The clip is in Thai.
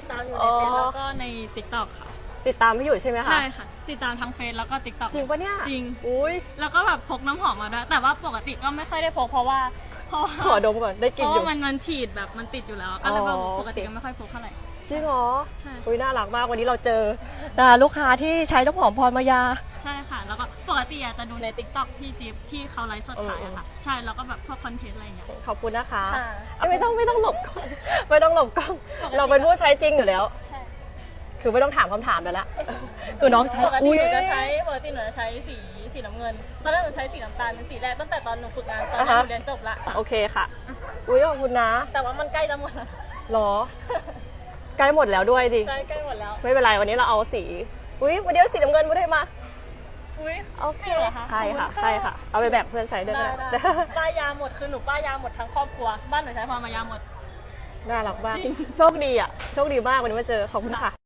ติดตามอยู่อ๋ในอเฟซแล้วก็ในติ๊กต็อกค่ะ ติดตามพี่อยู่ใช่ไหมคะ ใช่ค่ะ ติดตามทั้งเฟซแล้วก็ติ๊กต็อกจริงปะเนี่ย จริง อุ้ยแล้วก็แบบพกน้ำหอมมาด้วยแต่ว่าปกติก็ไม่ค่อยได้พกเพราะว่า เพราะว่าขอดมก่อนได้เพกินราะอว่ายู่มันมันฉีดแบบมันติดอยู่แล้วก็เลยแบบอ๋อปกติโอเค ก็ไม่ค่อยพกเท่าไหร่ จริงเหรอใช่ อุ้ยน่ารักมากวันนี้เราเจออ่าลูกค้าที่ใช้น้ำหอมพรมายา ใช่ค่ะ แล้วก็ปกติอาจจะดูในติ๊กต็อกพี่จิ๊บที่เขาไลฟ์สดขายอะค่ะ ใช่แล้วก็แบบพวกคอนเทนต์อะไรอย่างเงี้ย ขอบคุณนะคะค่ะ เอ้ยไม่ต้องไม่ต้องหลบกล้องไม่ต้องหลบกล้อง เราเป็นผู้ใช้จริงอยู่แล้ว ใช่ คือไม่ต้องถามคำถามแล้วละคือน้องใช้ปกติอุ้ยหนูจะใช้ปกติหนูจะใช้สีสีน้ำเงิน ตอนแรกหนูใช้สีน้ำตาลเป็นสีแรกตั้งแต่ตอนหนูฝึกงานตอนนี้หนูเรียนจบละโอเคค่ะ อุ้ยขอบคุณนะแต่ว่ามันใกล้จะหมดแล้วหรอ ใกล้หมดแล้วด้วยดิ ใช่ใกล้หมดแล้ว ไม่เป็นไรวันนี้เราเอาสี อุ้ยวันนี้เอาสีน้ำเงินมาได้มา อุ้ยโอเคจริงเหรอคะใช่ค่ะขอบคุณค่ะใช่ค่ะ เอาไปแบ่งเพื่อนใช้ด้วยได้ก็ได้ได้ป้ายยาหมดคือหนูป้ายยาหมดทั้งครอบครัว บ้านหนูใช้พอมายาหมด น่ารักมากจริง โชคดีอะโชคดีมากวันนี้มาเจอขอบคุณค่ะ